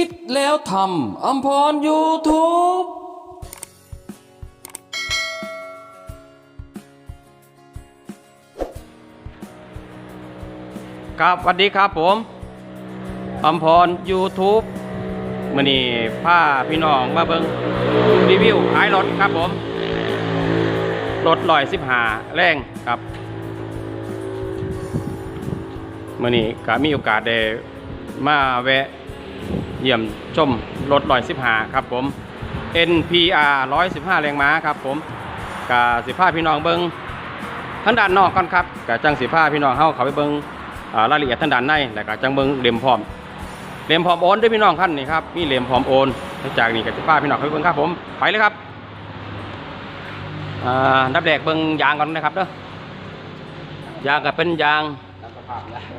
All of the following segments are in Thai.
คิดแล้วทำอัมพรยูทูบครับสวัสดีครับผมอมพร YouTube มื่อนี้พาพี่น้องมาเบิงรีวิวขายรถครับผมรถลอยสิบหาแรงครับมื่อนี้ก็มีโอกาสได้มาแวะ เยี่ยมชมรถลอยสิบหาครับผม NPR 115 แรงม้าครับผมกาสิพาพี่น้องเบิงทั้งด้านนอกก่อนครับกะจังสิพาพี่น้องเข้าเขาไปเบิงอ่ารายละเอียดทางด้านในแล้วก็จังเบิงเหลี่ยมพร้อมเหลี่ยมพร้อมโอนด้วยพี่น้องท่านนี่ครับมีเหลี่ยมพร้อมโอนหลังจากนี้ก็จะพาพี่น้องไปเบิ่งครับผมไปเลยครับอ่าดับแดกเบิ่งยางก่อนนะครับเด้อยางก็เป็นยาง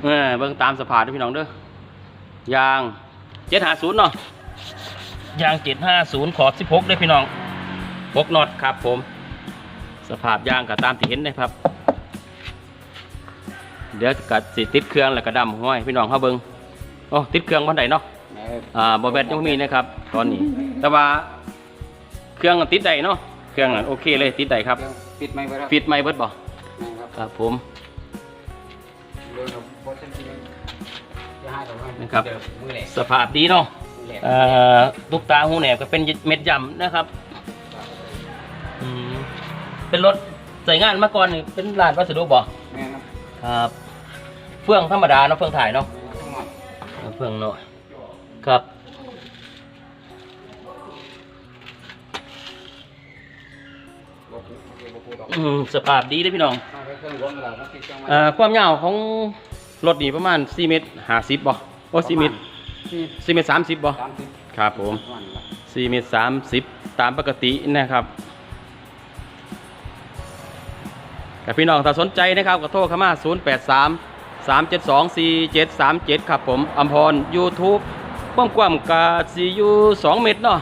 เออเบิ่งตามสภาพด้วยพี่น้องเด้อยาง 750เนาะยาง750ขอบ16ด้วยพี่น้อง6น็อตครับผม สภาพยางก็ตามที่เห็นนะครับ เดี๋ยวกัดสิติดเครื่องแล้วก็ดำห้อยพี่น้องเขาเบิงโอ้ติดเครื่องวันใดเนาะอ่าบอแบตยังบ่มีนะครับ ตอนนี้ แต่ว่าเครื่องติดได้เนาะเครื่องน่ะโอเคเลยติดได้ครับปิดไมค์ไว้แล้วฟิตไม่เบิดบ่นะครับครับผมเดิ นกับโพสต์ที่จะให้เราให้นะครับเดิมือแหลกสภาพดีเนาะมือแหลกเอ่อลูกตาหูแหนบก็เป็นเม็ดยำนะครับอืมเป็นรถใส่งานมาก่อนนี่เป็นร้านวัสดุบ่แม่ครับครับเฟื่องธรรมดาเนาะเฟื่องถ่ายเนาะทั้งหมดเอาเฟื่องหน่อยครับบอกกูบอกกูดอกอืมสภาพดีเลยพี่น้องเอาไปเครื่องรวมเราต้องติดเครื่องไว้เอ่อความยาวของ รถนี่ประมาณ4เมตร50บ่โอ้4เมตรที่4เมตร30บ่ สามสิบครับผมวันละ4เมตร30 ตามปกตินะครับแต่พี่น้องถ้าสนใจนะครับก็โทรเข้ามา 083 372 4737 ครับผมอัมพร YouTube กว้างๆกับซีอยู่2เมตรเนาะ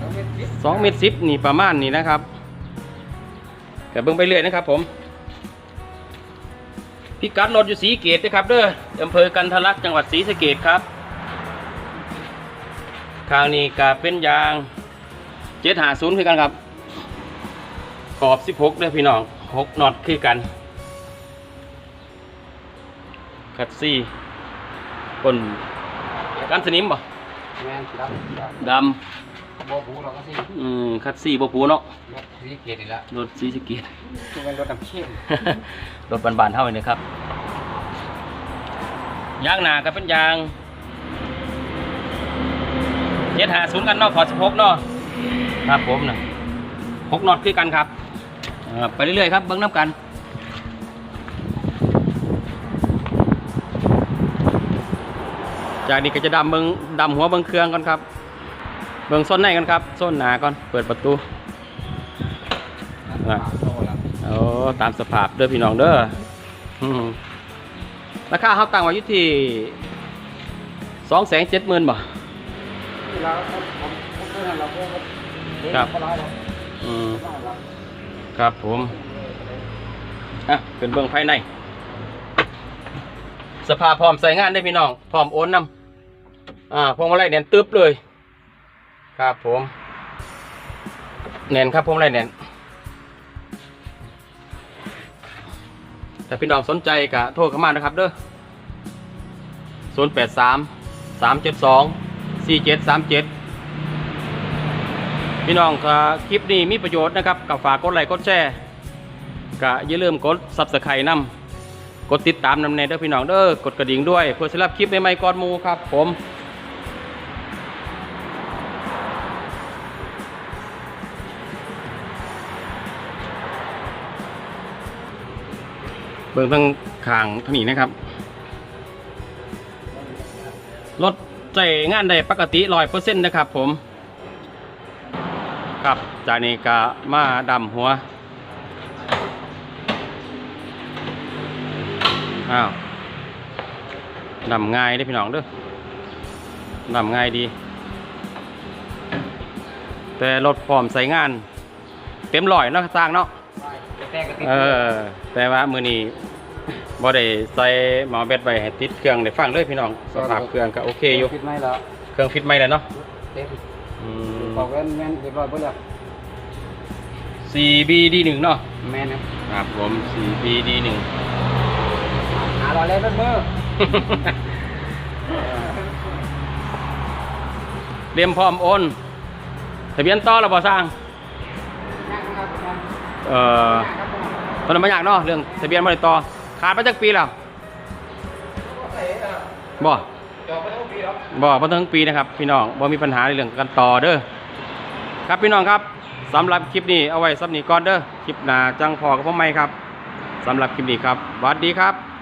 ต้องเม็ดสิบสองเมตรสิบนี่ประมาณนี้นะครับแต่เบิ่งไปเรื่อยนะครับผม พิกัดรถอยู่สีเกตนะครับเด้ออำเภอกันทะลักจังหวัดศรีสะเกดครับข้างนี้ก็เป็นยางเจ็ดหาศูนย์คือกันครับ ขอบสิบหกด้วยพี่น้องหกน็อตคือกัน คัดซี่คนกันสนิมบ่แม่นครั บครับดโบกูเราก็สิำอืมคัดซี่บ่ผูเนาะรถสีเกียรติละรถศรีสะเกดคือเป็นรถน้ำเชื่อมรถบานๆเท่านี้นะครับยางหนาก็เป็นยางเจ็ดหาศูนย์กันเนาะขอสิบหกเนาะครับผมนะหกน็อตคือกันครับอ่าไปเรื่อยๆครับเบิ้งน้ำกันจากนี้ก็จะดำเบิ้งดำหัวเบิ้งเครื่องก่อนครับ เบิ้งส้นในกันครับส้นหนาก่อน เปิดประตูอะโตแล้วโอ้ตามสภาพเด้อพี่น้องเด้ออืมราคาเขาตั้งไว้อยู่ที่สองแสนเจ็ดหมื่นบ่ที่เราผมผมผมเคยให้เราพวกครับเขาร้ายเราอืมบ้านเราครับผมอะเป็นเบื้องภายใน สภาพพร้อมใส่งานได้อพี่น้อง พร้อมโอนนำอ่าพวงมาลัยแน่นตึ๊บเลย ครับผมแน่นครับพวงมาลัยแน่นแต่พี่น้องสนใจก็โทรเข้ามานะครับเด้อศูนย์แปดสามสามเจ็ดสองสี่เจ็ดสามเจ็ดพี่น้องครับคลิปนี้มีประโยชน์นะครับกับฝากกดไลค์กดแชร์ก็อย่าลืมกดซับสไครต์นำกดติดตามนำในเด้อพี่น้องเด้อกดกระดิ่งด้วย เพื่อจะรับคลิปใหม่ๆก่อนมูครับผม เบิ่งทางขางทางนี้นะครับ รถใจงานได้ปกติร้อยเปอร์เซ็นต์นะครับผม ครับจากนี้ก็มาดำหัว อ้าวดำง่ายได้พี่น้องเด้อดำง่ายดี แต่รถพร้อมใส่งาน เต็มร้อยเนาะสร้างเนาะ แตกกระติดเออ แต่ว่ามือนี้บ่ได้ใส่หมอแบตไว้ให้ติดเครื่องได้ฟังเลยพี่น้องสภาพเครื่องก็โอเคอยู่ปิดไมค์แล้วเครื่องฟิตไม่แล้วเนาะเต็มอืมบอกกันแม่นเรียบร้อยหมดแล้ว 4BD1 เนาะแม่นครับครับผม 4BD1 หาร้อยแล้วเป็นมือเตรียมพร้อมโอนทะเบียนต่อแล้วบ่สร้างนั่งครับนั่ง เอ่อตอนนั้นมาอยากเนาะเรื่องทะเบียนบ่ได้ต่อขาดมาจากปีแล้วบ่จบไปทั้งปีแล้วบ่บ่ถึงปีนะครับ พี่น้องบ่มีปัญหาในเรื่องการต่อเด้อครับพี่น้องครับสำหรับคลิปนี้เอาไว้สำนี้ก่อนเด้อคลิปหน้าจังพอกับพ่อไม่ครับสำหรับคลิปนี้ครับสวัสดีครับ